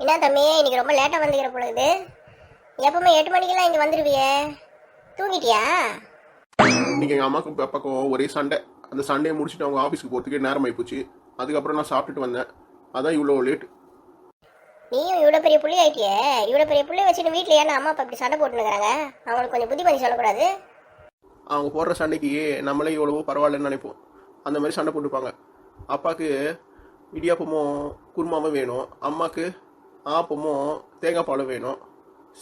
என்ன தம்பி இன்னைக்கு ரொம்ப லேட்டாக வந்துக்கிற பொழுது. எப்பவுமே எட்டு மணிக்கெல்லாம் இங்கே வந்துடுவியே தூங்கிட்டியா? இன்னைக்கு எங்கள் அம்மாக்கும் அப்பாக்கும் ஒரே சண்டை. அந்த சண்டையை முடிச்சுட்டு அவங்க ஆஃபீஸ்க்கு போகிறதுக்கே நேரம் ஆயிப்போச்சு அதுக்கப்புறம் நான் சாப்பிட்டுட்டு வந்தேன். அதான் இவ்வளோ லேட் நீயும் இவ்வளோ பெரிய புள்ளி ஆயிட்டியே? இவ்வளோ பெரிய புள்ளி வச்சுட்டு வீட்டில் ஏன்னா அம்மா அப்பா இப்படி சண்டை போட்டுனுக்குறாங்க அவங்களுக்கு கொஞ்சம் புத்தி பண்ணி சொல்லக்கூடாது. அவங்க போடுற சண்டைக்கு நம்மளே எவ்வளவோ பரவாயில்லன்னு நினைப்போம். அந்த மாதிரி சண்டை போட்டுப்பாங்க. அப்பாவுக்கு இடியாப்பமும் குருமாவும் வேணும். அம்மாவுக்கு ஆப்பமும் தேங்காய் பாலும் வேணும்.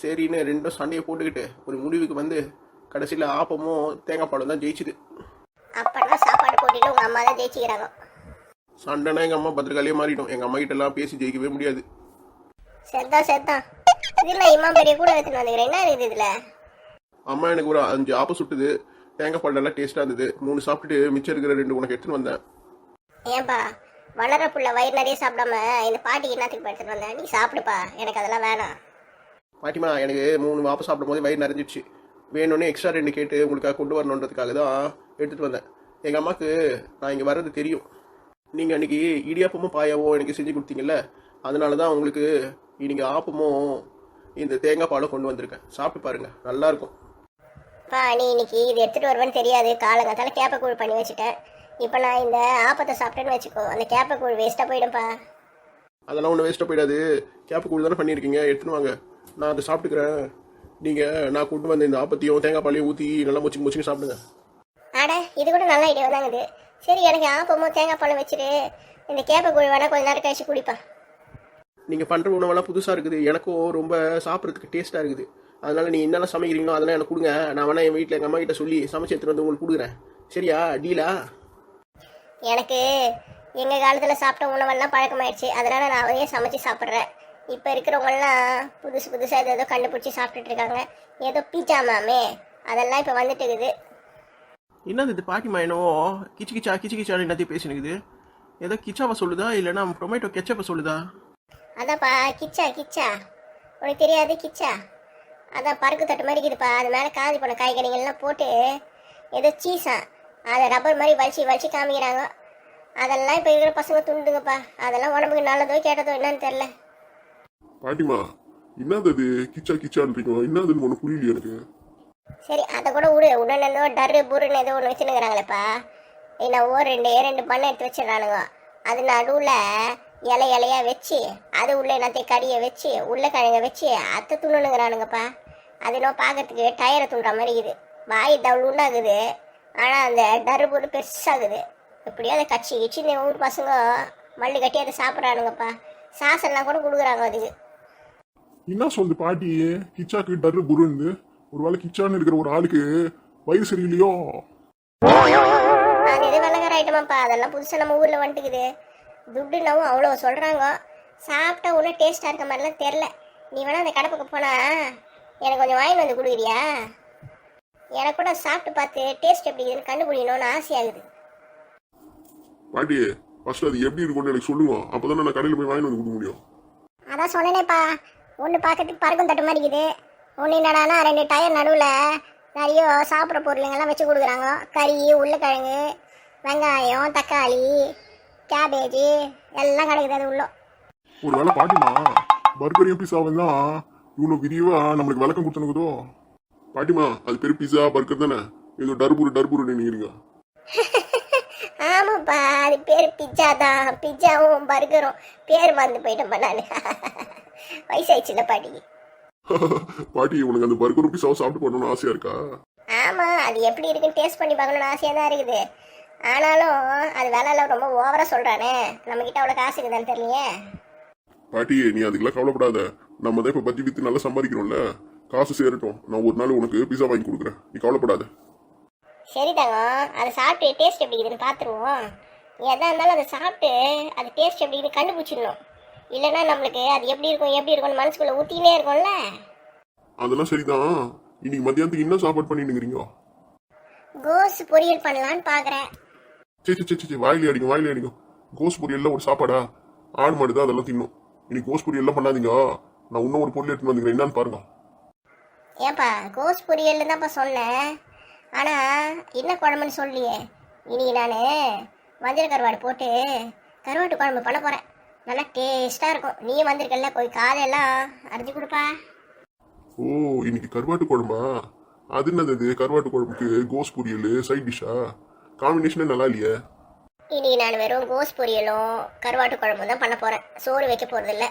சரின்னு ரெண்டும் சண்டையை போட்டுக்கிட்டு ஒரு முடிவுக்கு வந்து கடைசியில் ஆப்பமும் தேங்காய் பாலும் தான் ஜெயிச்சுது. அப்பனா சாப்பாடு போட்டிட்டு உங்கள் அம்மா தான் ஜெயிச்சுக்கிறாங்க. சண்டைனா எங்கள் அம்மா பத்திரகாலியே மாறிடும். எங்கள் அம்மா கிட்ட எல்லாம் பேசி ஜெயிக்கவே முடியாது. செத்தான் செத்தான் இதில் இம்மா பெரிய கூட எடுத்துன்னு வந்துக்கிறேன். என்ன இருக்குது இதில்? அம்மா எனக்கு ஒரு அஞ்சு ஆப்பம் சுட்டுது. தேங்காய் பால் நல்லா டேஸ்ட்டாக இருந்தது. மூணு சாப்பிட்டுட்டு மிச்சம் இருக்கிற ரெண்டு உனக்கு எடுத்துன்னு வந்தேன். ஏன்பா? வளர புள்ள வயிறு நிறைய சாப்பிடாம இந்த பாட்டிக்கு என்னத்துக்கு எடுத்துட்டு வந்தேன் நீ சாப்பிடுப்பா. எனக்கு அதெல்லாம் வேணாம். பாட்டிமா எனக்கு மூணு ஆப்பம் சாப்பிடும் போது வயிறு நிறைஞ்சிடுச்சு. வேணும்னே எக்ஸ்ட்ரா ரெண்டு கேட்டு உங்களுக்காக கொண்டு வரணுன்றதுக்காக தான் எடுத்துகிட்டு வந்தேன். எங்கள் அம்மாவுக்கு நான் இங்கே வர்றது தெரியும். நீங்கள் அன்றைக்கி இடியாப்பமும் பாயாவும் எனக்கு செஞ்சு கொடுத்தீங்கல்ல அதனால தான் உங்களுக்கு இன்னைக்கு ஆப்பமும் இந்த தேங்காய் பாலும் கொண்டு வந்திருக்கேன். சாப்பிட்டு பாருங்க நல்லா இருக்கும். பா நீ இன்னைக்கு இது எடுத்துட்டு வருவேன்னு தெரியாது. காலங்காத்தால கேப்பக்கூழ் பண்ணி வச்சுட்டேன். இப்போ நான் இந்த ஆப்பத்தை சாப்பிட்டேன்னு வச்சுக்கோ. அந்த கேப்பக்கூழ் வேஸ்ட்டாக போயிடும்பா அதெல்லாம் ஒன்றும் வேஸ்ட்டாக போயிடாது. கேப்பு கூழ் தானே பண்ணியிருக்கீங்க? எடுத்துன்னு வாங்க. நான் அதை சாப்பிட்டுக்கிறேன். நீங்கள் நான் கொண்டு வந்த இந்த ஆப்பத்தையும் தேங்காய் பாலையும் ஊற்றி நல்லா முச்சிக்கு முச்சிக்கு சாப்பிடுங்க. அட இது கூட நல்ல ஐடியா தாங்குது சரி எனக்கு ஆப்பமும் தேங்காய் பழம் வச்சுட்டு இந்த கேப்பக்கூழ் வேணா கொஞ்ச நேரம் கழிச்சு குடிப்பா. நீங்கள் பண்ணுற உணவெல்லாம் புதுசாக இருக்குது. எனக்கும் ரொம்ப சாப்பிட்றதுக்கு டேஸ்ட்டாக இருக்குது. அதனால் நீங்கள் என்னென்ன சமைக்கிறீங்களோ அதெல்லாம் எனக்கு கொடுங்க. நான் வேணா என் வீட்டில் எங்கள் அம்மா கிட்ட சொல்லி சமைச்சு எடுத்துட்டு வந்து உங்களுக்கு கொடுக்குறேன். சரியா? டீலா? எனக்கு எங்கள் காலத்தில் சாப்பிட்ட உணவெல்லாம் பழக்கமாயிடுச்சு. அதனால் நான் அதையே சமைச்சு சாப்பிட்றேன். இப்போ இருக்கிறவங்கலாம் புதுசு புதுசாக ஏதோ கண்டுபிடிச்சி சாப்பிட்டுட்டு இருக்காங்க. ஏதோ பீச்சா மாமே. அதெல்லாம் இப்போ வந்துட்டு இருக்குது என்னது இது பாட்டிமா என்னவோ கிச்சு கிச்சா கிச்சு கிச்சான்னு என்னத்தையும் பேசினுக்குது? ஏதோ கிச்சாவை சொல்லுதா? இல்லைன்னா டொமேட்டோ கெச்சப்பை சொல்லுதா? அதான்ப்பா கிச்சா கிச்சா. உனக்கு தெரியாது கிச்சா? அதான் பறக்கு தட்டு மாதிரி இருக்குதுப்பா. அது மேலே காஞ்சி போன காய்கறிகள்லாம் போட்டு ஏதோ சீஸா அதை ரப்பர் மாதிரி வலிச்சு வலிச்சு காமிக்கிறாங்க. அதெல்லாம் இப்போ இருக்கிற பசங்க துண்டுங்கப்பா. அதெல்லாம் உடம்புக்கு நல்லதோ கேட்டதோ என்னன்னு தெரில பாட்டிமா என்னது அது? கிச்சா கிச்சான்றீங்க என்னதுன்னு ஒன்று புரியலையே எனக்கு. சரி அதை கூட விடு. உடனே ஏதோ டர்ரு புருன்னு ஏதோ ஒன்று வச்சுருக்கிறாங்களேப்பா என்னவோ ரெண்டு ரெண்டு பண்ணை எடுத்து வச்சிடறானுங்க. அது நடுவில் இலை இலையா வச்சு அது உள்ள என்னத்தையும் கடியை வச்சு உருளைக்கிழங்க வச்சு அத்தை துண்ணுங்கிறானுங்கப்பா அது இன்னும் பார்க்கறதுக்கு டயரை துண்டுற மாதிரி இருக்குது. வாய் தவள் உண்டாகுது ஆனால் அந்த புரு பெருசாகுது. எப்படியோ அதை கட்சி கிச்சு இந்த ஊர் பசங்க மல்லு கட்டி அதை சாப்பிட்றானுங்கப்பா. சாசெல்லாம் கூட கொடுக்குறாங்க அதுக்கு. என்ன சொல்லுது பாட்டி? கிச்சாக்கு டர்ரு புருன்னு. ஒருவேளை கிச்சான்னு இருக்கிற ஒரு ஆளுக்கு வயிறு சரியில்லையோ? அது எது வெள்ளக்கார ஐட்டமாப்பா. அதெல்லாம் புதுசாக நம்ம ஊரில் வந்துட்டுக்குது. துட்டுனாவும் அவ்வளோ சொல்கிறாங்க சாப்பிட்டா ஒன்றும் டேஸ்ட்டாக இருக்க மாதிரிலாம் தெரில நீ வேணா அந்த கடை பக்கம் போனா எனக்கு கொஞ்சம் வாங்கி வந்து கொடுக்குறியா? எனக்கு கூட சாப்பிட்டு பார்த்து டேஸ்ட் எப்படி இருக்குன்னு கண்டுபிடிக்கணும்னு ஆசையாகுது. பாட்டி ஃபர்ஸ்ட் அது எப்படி இருக்கும்னு எனக்கு சொல்லுங்க அப்பதானே நான் கடையில் போய் வாங்கி வந்து கொடுக்க முடியும். அதான் சொன்னேனேப்பா. ஒன்று பார்க்கறதுக்கு பறக்கும் தட்டு மாதிரி இருக்குது. ஒன்று என்னடானா ரெண்டு டயர் நடுவில் நிறைய சாப்பிட்ற பொருளுங்கெல்லாம் வச்சு கொடுக்குறாங்க. கறி உருளைக்கிழங்கு வெங்காயம் தக்காளி கேபேஜி எல்லாம் கிடைக்குது அது உள்ள. ஒருவேளை பாட்டிமா பர்கரையும் பிஸாவும் தான் இவ்வளோ விரிவா நம்மளுக்கு விளக்கம் கொடுத்துனுக்குதோ பாட்டிமா அது பேர் பிஸா பர்கர் தானே? ஏதோ டர்புரு டர்புரு நினைக்கிறீங்க ஆமாப்பா அது பேர் பிச்சா தான். பிச்சாவும் பர்கரும் பேர் மறந்து போயிட்டோம்ப்பா நான். வயசாயிடுச்சுல பாட்டி. பாட்டி உனக்கு அந்த பர்கரும் பிஸாவும் சாப்பிட்டு போடணும்னு ஆசையா இருக்கா? ஆமா அது எப்படி இருக்குன்னு டேஸ்ட் பண்ணி பார்க்கணும்னு ஆசையா தான் இருக்குது. ஆனாலும் அது வேலையில ரொம்ப ஓவரா சொல்றானே. நம்ம கிட்ட அவ்வளவு காசு இருக்குதான்னு தெரியலையே. பாட்டி நீ அதுக்கெல்லாம் கவலைப்படாத. நம்ம தான் இப்ப பத்தி வித்து நல்லா சம்பாதிக்கிறோம்ல. காசு சேரட்டும். நான் ஒரு நாள் உனக்கு பிஸா வாங்கி கொடுக்குறேன். நீ கவலைப்படாத. சரி தங்கம் அதை சாப்பிட்டு டேஸ்ட் எப்படி இருக்குதுன்னு பார்த்துருவோம் எதா இருந்தாலும் அதை சாப்பிட்டு அது டேஸ்ட் எப்படி இருக்குன்னு கண்டுபிடிச்சிடணும். இல்லைன்னா நம்மளுக்கு அது எப்படி இருக்கும் எப்படி இருக்கும்னு மனசுக்குள்ளே ஊற்றினே இருக்கும்ல. அதெல்லாம் சரிதான். இன்னைக்கு மத்தியானத்துக்கு என்ன சாப்பாடு பண்ணிட்டுங்கிறீங்க? கோஸ் பொரியல் பண்ணலான்னு பார்க்குறேன் சே சே சே சே வாயிலே அடிக்கும் வாயிலே அடிக்கும் கோஸ் பொரியல்லாம் ஒரு சாப்பாடா? ஆடு மாடு தான் அதெல்லாம் தின்னும். இன்னைக்கு கோஸ் பொரியல்லாம் பண்ணாதீங்க. நான் இன்னும் ஒரு பொருள் எடுத்துன்னு வந்துக்கிறேன். என்னன்னு பாருங்க. ஏன்பா கோஸ் பொரியல் தான்ப்பா சொன்னேன் ஆனால் என்ன குழம்புன்னு சொல்லியே? இன்னைக்கு நான் மஞ்சள் கருவாடு போட்டு கருவாட்டு குழம்பு பண்ண போகிறேன் நல்லா டேஸ்டா இருக்கும். நீயும் வந்திருக்கல போய் காலையெல்லாம் அரைஞ்சு கொடுப்பா. ஓ இன்னைக்கு கருவாட்டு குழம்பா? அது என்னது இது? கருவாட்டு குழம்புக்கு கோஸ் பொரியல் சைட் டிஷ்ஷா காம்பினேஷனே நல்லா இல்லையே? இன்னைக்கு நான் வெறும் கோஸ் பொரியலும் கருவாட்டு குழம்பும் தான் பண்ண போறேன். சோறு வைக்க போறது இல்ல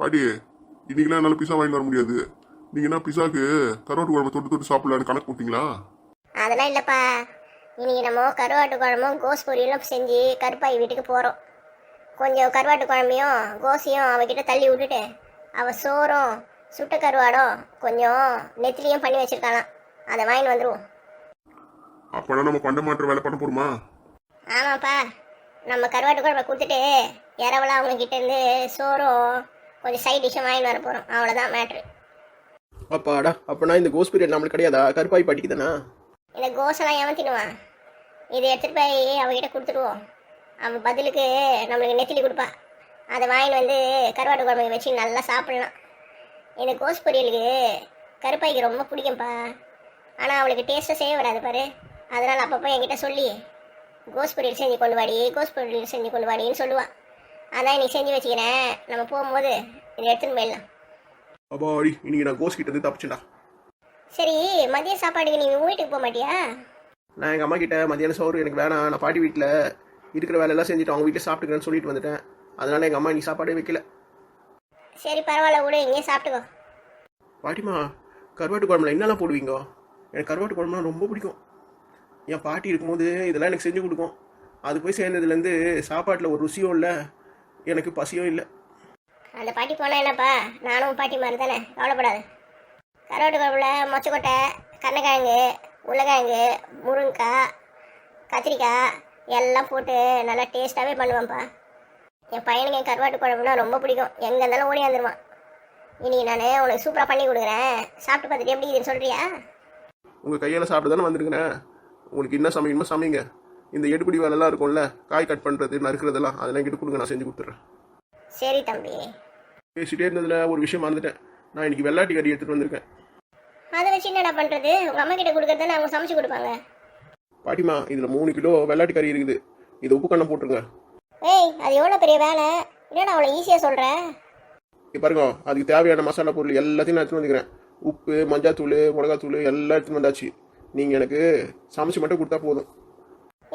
பாட்டி இன்னைக்கெல்லாம் என்னால் பிஸா வாங்கிட்டு வர முடியாது. நீங்க என்ன பிஸாக்கு கருவாட்டு குழம்பு தொட்டு தொட்டு சாப்பிடலான்னு கணக்கு போட்டீங்களா? அதெல்லாம் இல்லப்பா. இன்னைக்கு நம்ம கருவாட்டு குழம்பும் கோஸ் பொரியலும் செஞ்சு கருப்பாய் வீட்டுக்கு போறோம். கொஞ்சம் கருவாட்டு குழம்பையும் கோஸையும் அவகிட்ட தள்ளி விட்டுட்டு அவ சோறும் சுட்ட கருவாடும் கொஞ்சம் நெத்திலியும் பண்ணி வச்சிருக்காளாம். அதை வாங்கிட்டு வந்துருவோம். அப்பனா நம்ம பண்ட மாற்ற வேலை பண்ண போறோமா? ஆமாப்பா. நம்ம கருவாட்டு குழம்பை கொடுத்துட்டு இரவலாம் அவங்க கிட்ட இருந்து சோறும் கொஞ்சம் சைட் டிஷ்ஷும் வாங்கிட்டு வர போறோம். அவ்வளோதான் மேட்ரு அப்பாடா அப்பனா இந்த கோஸ் பீரியட் நம்மளுக்கு கிடையாதா? கருப்பாய் பாட்டிக்கு தானா? இந்த கோஸெல்லாம் ஏன் தின்னுவான் இதை எடுத்துட்டு போய் அவகிட்ட கொடுத்துருவோம். அவன் பதிலுக்கு நம்மளுக்கு நெத்திலி கொடுப்பா. அதை வாங்கிட்டு வந்து கருவாட்டு குழம்பு வச்சு நல்லா சாப்பிடலாம். இந்த கோஸ் பொரியலுக்கு கருப்பாய்க்கு ரொம்ப பிடிக்கும்ப்பா ஆனால் அவளுக்கு டேஸ்ட்டாக செய்ய வராது பாரு. அதனால் அப்பப்போ என்கிட்ட சொல்லி கோஸ் பொரியல் செஞ்சு கொண்டு வாடி கோஸ் பொரியல் செஞ்சு கொண்டு வாடின்னு சொல்லுவாள் அதான் இன்னைக்கு செஞ்சு வச்சுக்கிறேன் நம்ம போகும்போது இதை எடுத்துன்னு போயிடலாம். அப்பாடி இன்னைக்கு நான் கோஸ் கிட்ட இருந்து தப்பிச்சுடா சரி மதிய சாப்பாடுக்கு நீங்கள் வீட்டுக்கு போக மாட்டியா? நான் எங்கள் அம்மா கிட்ட மதியானம் சோறு எனக்கு வேணாம். நான் பாட்டி வீட்டில் இருக்கிற வேலையெல்லாம் செஞ்சுட்டு அவங்க வீட்டில் சாப்பிட்டுக்கிறேன்னு சொல்லிட்டு வந்துட்டேன். அதனால எங்கள் அம்மா இன்னைக்கு சாப்பாடே வைக்கல. சரி பரவாயில்ல விடு இங்கேயே சாப்பிட்டுக்கோ. பாட்டிமா கருவாட்டு குழம்புல என்னெல்லாம் போடுவீங்க? எனக்கு கருவாட்டு குழம்புலாம் ரொம்ப பிடிக்கும். என் பாட்டி இருக்கும்போது இதெல்லாம் எனக்கு செஞ்சு கொடுக்கும். அது போய் சேர்ந்ததுலேருந்து சாப்பாட்டில் ஒரு ருசியும் இல்லை. எனக்கு பசியும் இல்லை. அந்த பாட்டி போனால் என்னப்பா? நானும் பாட்டி மாதிரி தானே. கவலைப்படாது. கருவாட்டு குழம்புல மொச்சக்கொட்டை கண்ணக்கிழங்கு உருளைக்கிழங்கு முருங்கைக்காய் கத்திரிக்காய் எல்லாம் போட்டு நல்லா டேஸ்ட்டாகவே பண்ணுவேன்ப்பா. என் பையனுக்கு என் கருவாட்டு குழம்புனா ரொம்ப பிடிக்கும். எங்கே இருந்தாலும் ஓடி வந்துடுவான் இன்னைக்கு நான் உனக்கு சூப்பராக பண்ணி கொடுக்குறேன். சாப்பிட்டு பார்த்துட்டு எப்படி இதுன்னு சொல்கிறியா உங்கள் கையால் சாப்பிட்டு தானே வந்திருக்கிறேன். உங்களுக்கு என்ன சமைக்கணுமோ சமைங்க. இந்த எடுப்படி வேலைலாம் இருக்கும்ல காய் கட் பண்ணுறது நறுக்கிறதெல்லாம் அதெல்லாம் கிட்ட கொடுங்க நான் செஞ்சு கொடுத்துட்றேன். சரி தம்பி. பேசிட்டே இருந்ததில் ஒரு விஷயம் மறந்துட்டேன். நான் இன்னைக்கு வெள்ளாட்டி கறி எடுத்துகிட்டு வந்திருக்கேன். அதை வச்சு என்னடா பண்ணுறது உங்கள் அம்மா கிட்ட கொடுக்குறது அவங்க சமைச்சு கொடுப்பாங்க. பாட்டிமா இதில் மூணு கிலோ வெள்ளாட்டி கறி இருக்குது. இது உப்பு கண்ணம் போட்டுருங்க. ஏய் அது எவ்வளோ பெரிய வேலை? என்னடா அவ்வளோ ஈஸியாக சொல்கிற இங்க பாருங்க அதுக்கு தேவையான மசாலா பொருள் எல்லாத்தையும் நான் எடுத்துன்னு வந்துக்கிறேன் உப்பு மஞ்சாத்தூள் மிளகாத்தூள் எல்லாம் எடுத்துன்னு வந்தாச்சு. நீங்கள் எனக்கு சமைச்சு மட்டும் கொடுத்தா போதும்.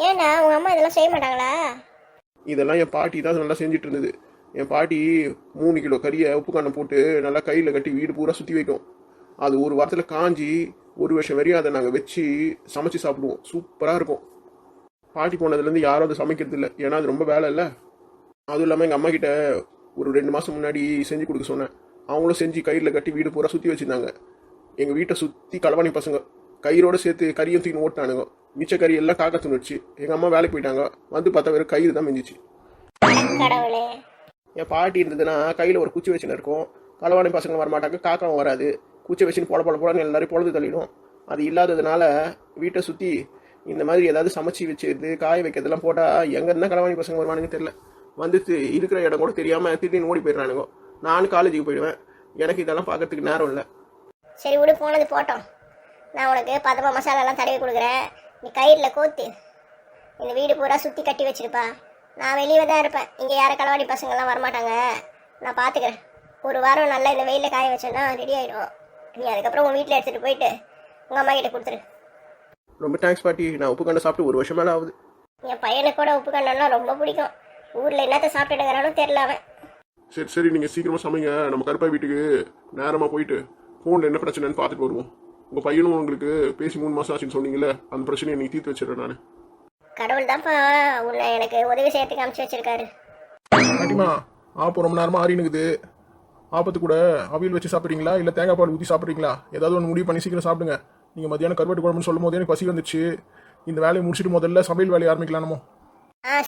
ஏன்டா உங்கள் அம்மா இதெல்லாம் செய்ய மாட்டாங்களா? இதெல்லாம் என் பாட்டி தான் நல்லா செஞ்சுட்டு இருந்தது. என் பாட்டி மூணு கிலோ கறியை உப்பு கண்ணை போட்டு நல்லா கையில் கட்டி வீடு பூரா சுற்றி வைக்கும். அது ஒரு வாரத்தில் காஞ்சி ஒரு வருஷம் வரையும் அதை நாங்கள் வச்சு சமைச்சு சாப்பிடுவோம். சூப்பராக இருக்கும். பாட்டி போனதுலேருந்து யாரும் அதை சமைக்கிறது இல்லை. ஏன்னா அது ரொம்ப வேலை இல்லை. அதுவும் இல்லாமல் எங்கள் அம்மாக்கிட்ட ஒரு ரெண்டு மாதம் முன்னாடி செஞ்சு கொடுக்க சொன்னேன். அவங்களும் செஞ்சு கயிறில் கட்டி வீடு பூரா சுற்றி வச்சுருந்தாங்க. எங்கள் வீட்டை சுற்றி களவாணி பசங்க. கயிறோடு சேர்த்து கறியும் தூக்கி ஓட்டினானுங்க. மிச்ச கறி எல்லாம் காக்க துணிச்சு எங்கள் அம்மா வேலைக்கு போயிட்டாங்க. வந்து பார்த்தா வெறும் கயிறு தான் மிஞ்சிச்சு. கடவுளே. என் பாட்டி இருந்ததுன்னா கையில் ஒரு குச்சி வச்சுன்னு இருக்கும். களவாணி பசங்க வரமாட்டாங்க காக்காவும் வராது. குச்சி வச்சுன்னு போட போட போடன்னு எல்லாரும் பொழுது தள்ளிடும். அது இல்லாததுனால வீட்டை சுற்றி இந்த மாதிரி ஏதாவது சமைச்சி வச்சுருது காய வைக்கிறதெல்லாம் போட்டால் எங்கேருந்தா கலவாணி களவாணி பசங்க வருவானுங்க தெரில வந்து இருக்கிற இடம் கூட தெரியாமல் திடீர்னு ஓடி போயிடுறானுங்க. நானும் காலேஜுக்கு போயிடுவேன். எனக்கு இதெல்லாம் பார்க்கறதுக்கு நேரம் இல்லை. சரி விடு போனது போட்டோம். நான் உனக்கு பதமா மசாலாலாம் தடவி கொடுக்குறேன். நீ கயிறில் கோத்து. இந்த வீடு பூரா சுற்றி கட்டி வச்சிருப்பா. நான் வெளியே தான் இருப்பேன். இங்கே யாரும் களவாடி பசங்கள்லாம் வரமாட்டாங்க. நான் பார்த்துக்கிறேன் ஒரு வாரம் நல்லா இந்த வெயிலில் காய வச்சேன்னா ரெடி ஆயிடும் நீ அதுக்கப்புறம் உன் வீட்டில் எடுத்துகிட்டு போயிட்டு உங்கள் அம்மா கிட்ட கொடுத்துரு. ரொம்ப தேங்க்ஸ் பாட்டி. நான் உப்பு கண்டை சாப்பிட்டு ஒரு வருஷம் மேலே ஆகுது. என் பையனுக்கு கூட உப்பு கண்ணம்னா ரொம்ப பிடிக்கும். ஊரில் என்னத்தை சாப்பிட்டுடுறானோ தெரில அவன். சரி சரி நீங்கள் சீக்கிரமாக சமைங்க. நம்ம கருப்பாய் வீட்டுக்கு நேரமாக போயிட்டு ஃபோனில் என்ன பிரச்சனைன்னு பார்த்துட்டு வருவோம். உங்கள் பையனும் உங்களுக்கு பேசி மூணு மாதம் ஆச்சுன்னு சொன்னீங்கல்ல அந்த பிரச்சனையை நீங்கள் தீர்த்து வச்சிடறேன் நான். கடவுள் தான்ப்பா உன்னை எனக்கு உதவி செய்யறதுக்கு அமுச்சு வச்சிருக்காரு. பாட்டிமா ஆப்போ ரொம்ப நேரமாக ஆறினுக்குது ஆப்பத்து கூட அவியல் வச்சு சாப்பிட்றீங்களா? இல்லை தேங்காய் பால் ஊற்றி சாப்பிட்றீங்களா? ஏதாவது ஒன்று முடிவு பண்ணி சீக்கிரம் சாப்பிடுங்க. நீங்கள் மத்தியானம் கருவாட்டு குழம்புன்னு சொல்லும் போது எனக்கு பசி வந்துச்சு இந்த வேலையை முடிச்சுட்டு முதல்ல சமையல் வேலையை ஆரம்பிக்கலாமோ